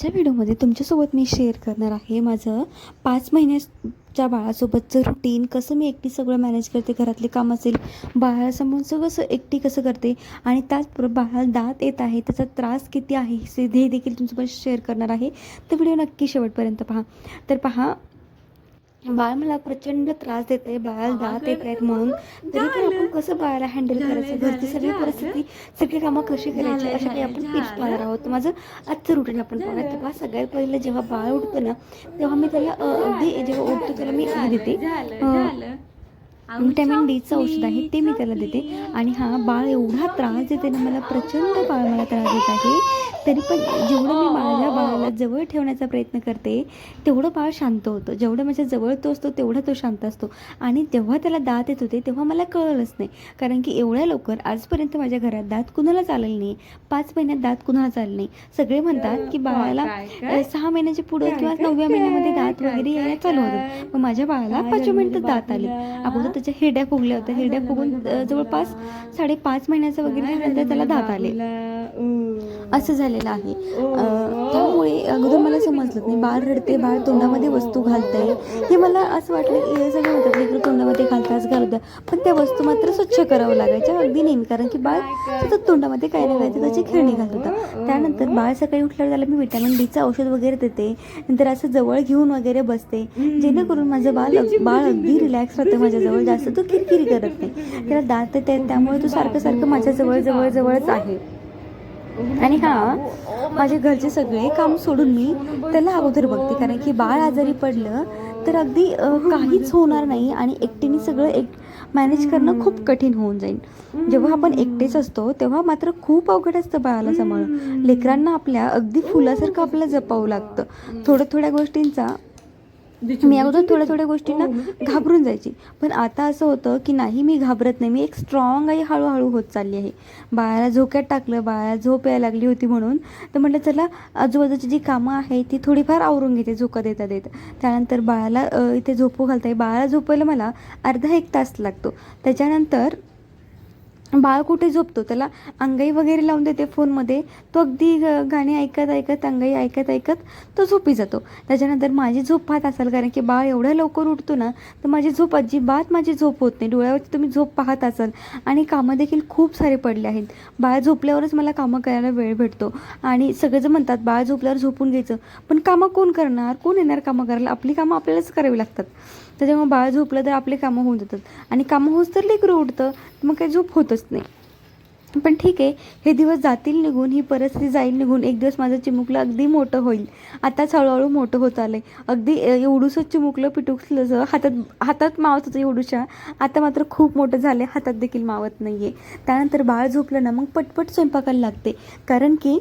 आजच्या व्हिडिओमध्ये तुमच्यासोबत मी शेअर करणार आहे माझं पाच महिन्याच्या बाळासोबतचं रुटीन कसं मी एकटी सगळं मॅनेज करते घरातले काम असेल बाळासमोरचं कसं एकटी कसं करते आणि त्याचबरोबर बाळाला दात येत आहे त्याचा त्रास किती आहे हे देखील तुमच्यासोबत शेअर करणार आहे. तर व्हिडिओ नक्की शेवटपर्यंत पहा. तर पहा बाळ मला प्रचंड त्रास देत आहे बाळाला दात येत आहेत म्हणून तरी पण आपण कसं बाळाला हँडल करायचं? घरची सगळी परिस्थिती सगळी कामं कशी करायची? अशा काही आपण टिप्स पाहणार आहोत. माझं आजचं रुटीन आपण पाहूया तेव्हा सगळ्यात पहिलं जेव्हा बाळ उठतं ना तेव्हा मी त्याला अगदी जेव्हा उठतो त्याला मी देते. विटॅमिन डीचं औषध आहे ते मी त्याला देते. आणि हा बाळ एवढा त्रास देते ना मला प्रचंड बाळ मला त्रास देत आहे. तरी पण जेवढं मी माझ्या बाळाला जवळ ठेवण्याचा प्रयत्न करते तेवढं बाळ शांत होतं. जेवढं माझ्या जवळ तो असतो तेवढा तो शांत असतो. आणि तेव्हा त्याला दात येत होते तेव्हा मला कळलंच नाही. कारण की एवढ्या लवकर आजपर्यंत माझ्या घरात दात कुणाला चालेल नाही. पाच महिन्यात दात कुणाला चाललं नाही. सगळे म्हणतात की बाळाला सहा महिन्याच्या पुढे किंवा नवव्या महिन्यामध्ये दात वगैरे यायला चालू होतं. मग माझ्या बाळाला पाचव्या मिनिटात दात आले. अगोदर त्याच्या हिरड्या फुगल्या होत्या. हिरड्या फुगून जवळपास साडेपाच महिन्याचं वगैरे त्याला दात आले. असं झालेलं आहे. त्यामुळे अगोदर मला समजलं नाही बाळ रडते बाळ तोंडामध्ये वस्तू घालतंय. हे मला असं वाटलं की हे सगळं होतं लेकरं तोंडामध्ये घालताच घालू द्या. पण त्या वस्तू मात्र स्वच्छ करावं लागायच्या अगदी नेहमी. कारण की बाळ सतत तोंडामध्ये काय काय त्याची खेळणी घालत होता. त्यानंतर बाळ सकाळी उठल्यावर त्याला मी विटॅमिन डीचं औषध वगैरे देते. नंतर असं जवळ घेऊन वगैरे बसते. जेणेकरून माझं बाळ बाळ अगदी रिलॅक्स राहतं माझ्याजवळ. जास्त तो किरकिरी करत नाही. त्याला दात येत त्यामुळे तो सारखं सारखं माझ्या जवळ जवळ जवळच आहे. आणि हा माझे घरचे सगळे काम सोडून मी त्याला अगोदर बघते कारण की बाळ आजारी पडलं तर अगदी काहीच होणार नाही आणि एकटीने सगळं एक मॅनेज करणं खूप कठीण होऊन जाईल. जेव्हा आपण एकटेच असतो तेव्हा मात्र खूप अवघड असतं बाळाला सांभाळून लेकरांना आपल्या अगदी फुलासारखं आपल्याला जपावं लागतं. थोड्या थोड्या गोष्टींचा मी अगोदर थोड्या थोड्या गोष्टींना घाबरून जायची. पण आता असं होतं की नाही मी घाबरत नाही. मी एक स्ट्रॉंग आई हळूहळू होत चालली आहे. बाळाला झोक्यात टाकलं बाळाला झोप यायला लागली होती म्हणून. तर म्हटलं चला आजूबाजूची जी कामं आहेत ती थोडीफार आवरून घेते झोका देता देता. त्यानंतर बाळाला इथे झोपू घालता बाळाला झोपायला मला अर्धा एक तास लागतो. त्याच्यानंतर बाळ कुठे झोपतो? त्याला अंगाई वगैरे लावून देते फोनमध्ये. तो अगदी ग- गाणी ऐकत ऐकत अंगाई ऐकत ऐकत तो झोपी जातो. त्याच्यानंतर माझी झोप पाहत असाल कारण की बाळ एवढ्या लवकर उठतो ना तर माझी झोप अजिबात माझी झोप होत नाही. डोळ्यावरती तुम्ही झोप पाहत असाल आणि कामं देखील खूप सारे पडले आहेत. बाळ झोपल्यावरच मला कामं करायला वेळ भेटतो. आणि सगळेजण म्हणतात बाळ झोपल्यावर झोपून घ्यायचं. पण कामं कोण करणार? कोण येणार कामं करायला? आपली कामं आपल्यालाच करावी लागतात. त्याच्यामुळे बाळ झोपलं तर आपले कामं होऊन जातात. आणि कामं होच तर लेकरं उठतं मग काही झोप होतच नाही. पण ठीक आहे हे दिवस जातील निघून ही परिस्थिती जाईल निघून एक दिवस माझं चिमुकलं अगदी मोठं होईल. आताच हळूहळू मोठं होत आलं आहे अगदी एवढूसं चिमुकलं पिटुकलं हातात हातात मावत होतं एवढूशा आता मात्र खूप मोठं झालं आहे हातात देखील मावत नाही आहे त्यानंतर बाळ झोपलं ना मग पटपट स्वयंपाकाला लागते. कारण की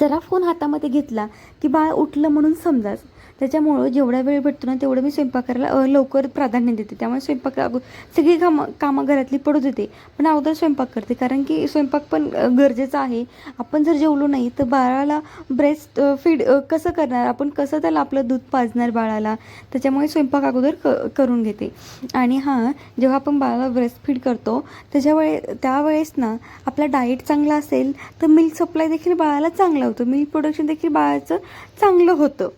जरा फोन हातामध्ये घेतला की बाळ उठलं म्हणून समजाच. त्याच्यामुळं जेवढा वेळ भेटतो ना तेवढं मी स्वयंपाकाला करायला लवकर प्राधान्य देते. त्यामुळे स्वयंपाक अगो सगळी कामं कामं घरातली पडू देते. पण अगोदर स्वयंपाक करते. कारण की स्वयंपाक पण गरजेचा आहे. आपण जर जेवलो नाही तर बाळाला ब्रेस्ट फीड कसं करणार? आपण कसं त्याला आपलं दूध पाजणार बाळाला? त्याच्यामुळे स्वयंपाक अगोदर क करून घेते. आणि हां जेव्हा आपण बाळाला ब्रेस्ट फीड करतो त्याच्यावेळे त्यावेळेस ना आपला डाएट चांगला असेल तर मिल्क सप्लाय देखील बाळाला चांगला होतो. मिल्क प्रोडक्शन देखील बाळाचं चांगलं होतं.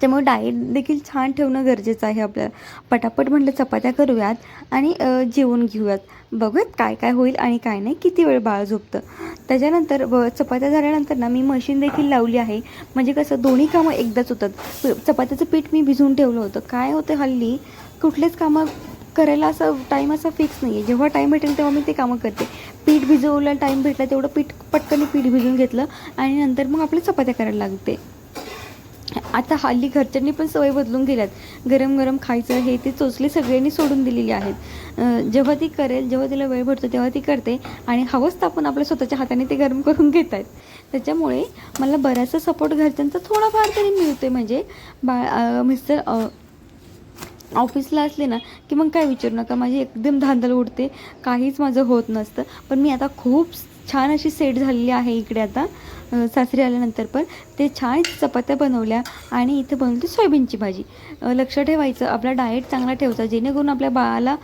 त्यामुळे डाएट देखील छान ठेवणं गरजेचं आहे आपल्याला. पटापट म्हटलं चपात्या करूयात आणि जेवण घेऊयात. बघूयात काय काय होईल आणि काय नाही किती वेळ बाळ झोपतं. त्याच्यानंतर ब चपात्या झाल्यानंतर ना मी मशीन देखील लावली आहे. म्हणजे कसं दोन्ही कामं एकदाच होतात. चपात्याचं पीठ मी भिजवून ठेवलं होतं. काय होतं हल्ली कुठलेच कामं करायला असं टाईम असा फिक्स नाही आहे जेव्हा टाईम भेटेल तेव्हा मी ते कामं करते. पीठ भिजवलं टाईम भेटला तेवढं पीठ पटकन पीठ भिजवून घेतलं आणि नंतर मग आपल्या चपात्या करायला लागते. आता हल्ली घरच्यांनी पण सवय बदलून गेल्यात गरम गरम खायचं हे ते चोचले सगळ्यांनी सोडून दिलेली आहेत. जेव्हा ती करेल जेव्हा तिला वेळ भेटतो तेव्हा ती करते आणि हवंच तर आपण आपल्या स्वतःच्या हाताने ते गरम करून घेत आहेत. त्याच्यामुळे मला बराचसा सपोर्ट घरच्यांचा थोडाफार तरी मिळतो म्हणजे बा मिस्टर ऑफिसला असले ना की मग काय विचारू नका. माझी एकदम धांदल उडते. काहीच माझं होत नसतं. पण मी आता खूप छान अशी सेट झालेली आहे इकडे आता. सासरी आल्यानंतर पण. ते छान चपात्या बनवल्या आणि इथे बनवली सोयाबीनची भाजी. लक्ष ठेवायचं आपला डाएट चांगला ठेवायचा जेणेकरून आपल्या बाळाला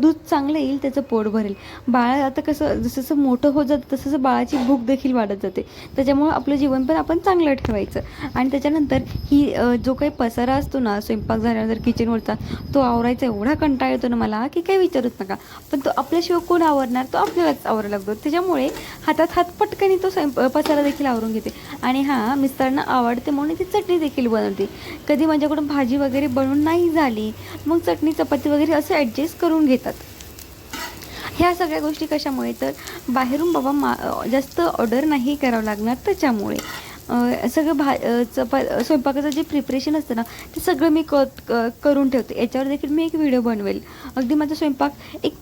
दूध चांगलं येईल त्याचं पोट भरेल. बाळ आता कसं जसं जसं मोठं होत जातं तसं तसं बाळाची भूक देखील वाढत जाते. त्याच्यामुळं आपलं जीवन पण आपण चांगलं ठेवायचं. आणि त्याच्यानंतर ही जो काही पसारा असतो ना स्वयंपाक झाल्यानंतर किचनवरचा तो आवरायचा एवढा कंटाळ येतो ना मला की काही विचारूच नका. पण तो आपल्याशिवाय कोण आवरणार? तो आपल्यालाच आवरायला लागतो. त्याच्यामुळे हातात हात पटकनी तो स्वयं पसारा देखील आवरून घेते. आणि हां मिस्टरांना आवडते म्हणून ती चटणी देखील बनवते. कधी माझ्याकडून भाजी वगैरे बनवून नाही झाली मग चटणी चपाती वगैरे असं ॲडजस्ट करून घेतात. ह्या सगळ्या गोष्टी कशामुळे? तर बाहेरून बाबा मा जास्त ऑर्डर नाही करावं लागणार त्याच्यामुळे. सगळं भा चपा स्वयंपाकाचं जे प्रिपरेशन असतं ना ते सगळं मी क क- करून ठेवते. याच्यावर देखील मी एक व्हिडिओ बनवेल. अगदी माझा स्वयंपाक एक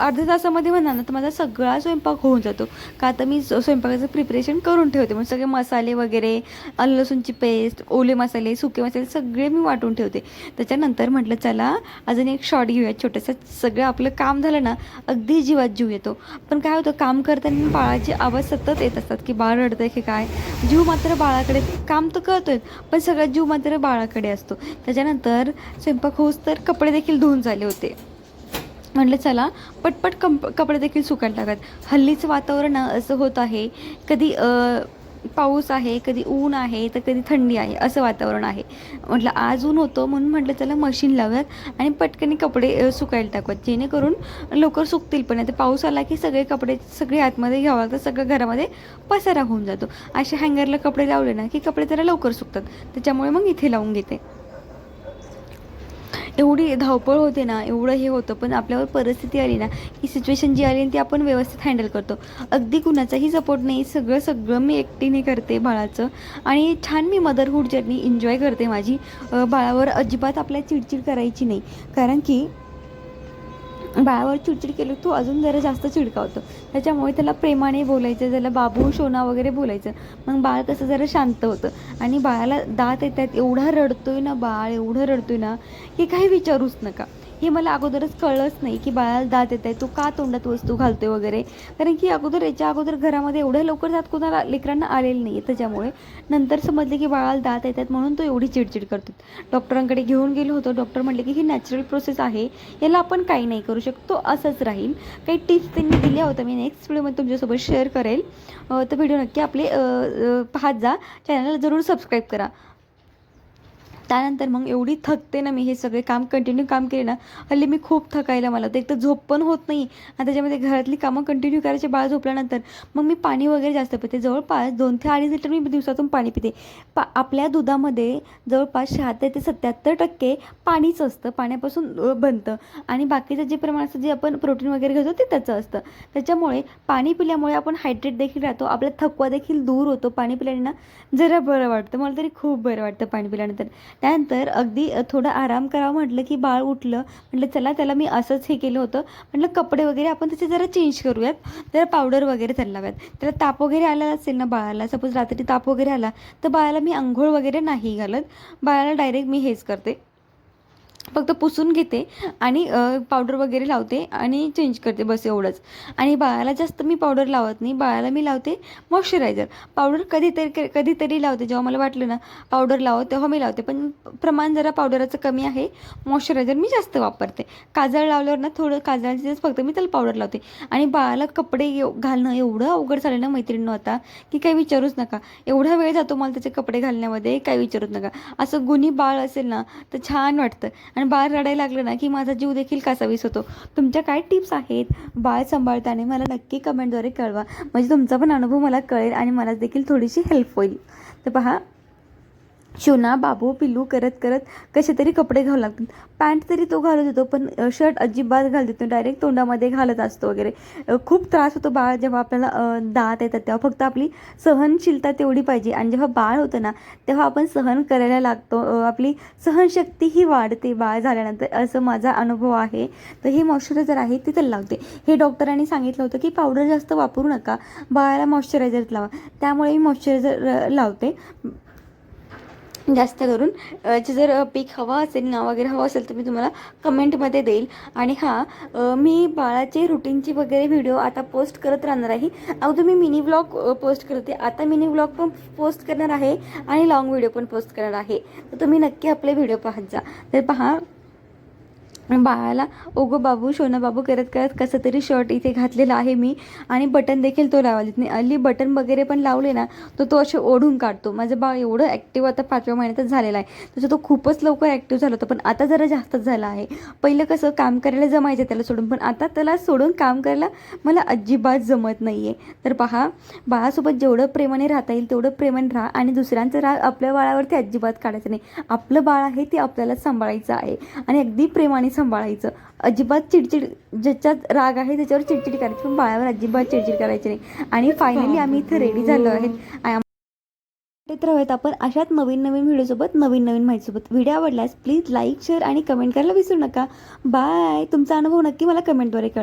अर्ध्या तासामध्ये म्हणा ना तर माझा सगळा स्वयंपाक होऊन जातो. का तर मी स्वयंपाकाचं प्रिपरेशन करून ठेवते. म्हणजे सगळे मसाले वगैरे आलं लसूणची पेस्ट ओले मसाले सुके मसाले सगळे मी वाटून ठेवते. त्याच्यानंतर म्हटलं चला अजून एक शॉट घेऊया छोटंसं सगळं आपलं काम झालं ना अगदी जीवात जीव येतो. पण काय होतं काम करताना बाळाचे आवाज सतत येत असतात की बाळ रडतंय की काय? जीव मात्र बाळाकडे काम तर करतोय पण सगळा जीव मात्र बाळाकडे असतो. त्याच्यानंतर स्वयंपाक होऊस तर कपडे देखील धुवून झाले होते. म्हटलं चला पटपट कंप कपडे देखील सुकायला टाकत हल्लीचं वातावरण असं होत आहे कधी पाऊस आहे कधी ऊन आहे तर कधी थंडी आहे असं वातावरण आहे. म्हटलं आज ऊन होतं म्हणून म्हटलं चला मशीन लावूयात आणि पटकनी कपडे सुकायला टाकूयात. जेणेकरून लवकर सुकतील पण आता पाऊस आला की सगळे कपडे सगळे आतमध्ये घ्यावं लागतात सगळं घरामध्ये पसारा होऊन जातो. असे हँगरला कपडे लावले ना की कपडे त्याला लवकर सुकतात. त्याच्यामुळे मग इथे लावून घेते. एवढी धावपळ होते ना एवढं हे होतं पण आपल्यावर परिस्थिती आली ना ही सिच्युएशन जी आली ती आपण व्यवस्थित हँडल करतो. अगदी कुणाचाही सपोर्ट नाही सगळं सगळं मी एकटीने करते बाळाचं. आणि छान मी मदरहूड जर्नी एन्जॉय करते माझी. बाळावर अजिबात आपल्या चिडचिड करायची नाही. कारण की बाळावर चिडचिड केलं तो अजून जरा जास्त चिडकावतो त्याच्यामुळे त्याला प्रेमाने बोलायचं त्याला बाबू शोना वगैरे बोलायचं. मग बाळ कसं जरा शांत होतं. आणि बाळाला दात येतात एवढा रडतोय ना बाळ एवढं रडतोय ना की काही विचारूच नका. हे मला अगोदरच कळलंच नाही की बाळाला दात येत आहे तो का तोंडात वस्तू घालतोय वगैरे? कारण की अगोदर याच्या अगोदर घरामध्ये एवढ्या लवकर दात कोणाला लेकरांना आलेलं नाही आहे त्याच्यामुळे. नंतर समजले की बाळाला दात येतात म्हणून तो एवढी चिडचिड करतो. डॉक्टरांकडे घेऊन गेलो होतो. डॉक्टर म्हटले की ही नॅचरल प्रोसेस आहे. याला आपण काही नाही करू शकतो. असंच राहील. काही टिप्स त्यांनी दिल्या होत्या. मी नेक्स्ट व्हिडिओमध्ये तुमच्यासोबत शेअर करेल. तर व्हिडिओ नक्की आपले पाहत जा. चॅनलला जरूर सबस्क्राईब करा. त्यानंतर मग एवढी थकते ना मी हे सगळे काम कंटिन्यू काम केले ना हल्ली मी खूप थकायला मला. तर एक तर झोप पण होत नाही. आणि त्याच्यामध्ये घरातली कामं कंटिन्यू करायचे बाळ झोपल्यानंतर मग मी पाणी वगैरे जास्त पिते. जवळपास दोन ते अडीच लिटर मी दिवसातून पाणी पिते. पा आपल्या दुधामध्ये जवळपास शहात्तर ते सत्याहत्तर टक्के पाणीच असतं. पाण्यापासून बनतं. आणि बाकीचं जे प्रमाण असतं जे आपण प्रोटीन वगैरे घेतो ते त्याचं असतं. त्याच्यामुळे पाणी पिल्यामुळे आपण हायड्रेट देखील राहतो. आपला थकवा देखील दूर होतो. पाणी पिल्याने ना जरा बरं वाटतं. मला तरी खूप बरं वाटतं पाणी पिल्यानंतर. त्यानंतर अगदी थोडं आराम करावं म्हटलं की बाळ उठलं. म्हटलं चला त्याला मी असंच हे केलं होतं. म्हटलं कपडे वगैरे आपण त्याचे जरा चेंज करूयात. जरा पावडर वगैरे त्याला लाव्यात त्याला ताप वगैरे आला असेल ना बाळाला सपोज रात्री ताप वगैरे आला तर बाळाला मी आंघोळ वगैरे नाही घालत. बाळाला डायरेक्ट मी हेच करते. फक्त पुसून घेते आणि पावडर वगैरे लावते आणि चेंज करते बस एवढंच. आणि बाळाला जास्त मी पावडर लावत नाही. बाळाला मी लावते मॉइश्चरायझर पावडर कधीतरी कधीतरी लावते. जेव्हा मला वाटलं ना पावडर लावत तेव्हा मी लावते. पण प्रमाण जरा पावडराचं कमी आहे. मॉइश्चरायझर मी जास्त वापरते. काजळ लावल्यावर ना थोडं काजळाचंच फक्त मी त्याला पावडर लावते. आणि बाळाला कपडे घालणं एवढं अवघड झालं ना मैत्रिणीनं आता की काही विचारूच नका. एवढा वेळ जातो मला त्याचे कपडे घालण्यामध्ये काही विचारूच नका. असं गुन्ही बाळ असेल ना तर छान वाटतं. आणि बाळ रडायला लागलं ना की माझा जीव देखील कासावीस होतो. तुमच्या काय टिप्स आहेत? बाळ सांभाळताना मला नक्की कमेंटद्वारे कळवा. म्हणजे तुमचा पण अनुभव मला कळेल आणि मला देखील थोडीशी हेल्प होईल. तर पहा शिवना बाबू पिल्लू करत करत कसे तरी कपडे घालू लागतात पॅन्ट तरी तो घालत होतो पण शर्ट अजिबात घालत येतो डायरेक्ट तोंडामध्ये घालत असतो वगैरे. खूप त्रास होतो बाळ जेव्हा आपल्याला दात येतात तेव्हा फक्त आपली सहनशीलता तेवढी पाहिजे. आणि जेव्हा बाळ होतं ना तेव्हा आपण सहन करायला लागतो. आपली सहनशक्ती ही वाढते बाळ झाल्यानंतर असं माझा अनुभव आहे. तर हे मॉइश्चरायझर आहे ते त्याला लावते. हे डॉक्टरांनी सांगितलं होतं की पावडर जास्त वापरू नका. बाळाला मॉइश्चरायझर लावा. त्यामुळे मी मॉइश्चरायझर लावते. जास्त करून. जे जर पीक हवा असेल ना वगैरे हवं असेल तर मी तुम्हाला कमेंटमध्ये देईल. आणि हां मी बाळाचे रुटीनचे वगैरे व्हिडिओ आता पोस्ट करत राहणार आहे. अगोदर मी मिनी ब्लॉग पोस्ट करते. आता मिनी ब्लॉग पण पोस्ट करणार आहे आणि लॉंग व्हिडिओ पण पोस्ट करणार आहे. तर तुम्ही नक्की आपले व्हिडिओ पाहत जा. तर पहा बाळाला ओगो बाबू शोना बाबू करत करत कसं तरी शर्ट इथे घातलेला आहे मी आणि बटन देखील तो लावायला नाही अल्ली बटन वगैरे पण लावले ना तर तो असे ओढून काढतो. माझं बाळ एवढं ॲक्टिव्ह आता पाचव्या महिन्यातच झालेला आहे. त्याचं तो खूपच लवकर ॲक्टिव्ह झाला होता पण आता जरा जास्तच झाला आहे. पहिलं कसं काम करायला जमायचं त्याला सोडून पण आता त्याला सोडून काम करायला मला अजिबात जमत नाही आहे तर पहा बाळासोबत जेवढं प्रेमाने राहता येईल तेवढं प्रेमाने राहा आणि दुसऱ्यांचं राग आपल्या बाळावरती अजिबात काढायचं नाही. आपलं बाळ आहे ते आपल्याला सांभाळायचं आहे. आणि अगदी प्रेमाने सांभाळायचं. अजिबात चिडचिड ज्याच्यात राग आहे त्याच्यावर चिडचिड करायची पण बाळावर अजिबात चिडचिड करायची नाही. आणि फायनली आम्ही इथे रेडी झालो आहेत भेटत राहूयात आपण अशाच नवीन नवीन व्हिडिओसोबत नवीन नवीन माहितीसोबत. व्हिडिओ आवडल्यास प्लीज लाईक शेअर आणि कमेंट करायला विसरू नका. बाय तुमचा अनुभव नक्की मला कमेंटद्वारे कळवा.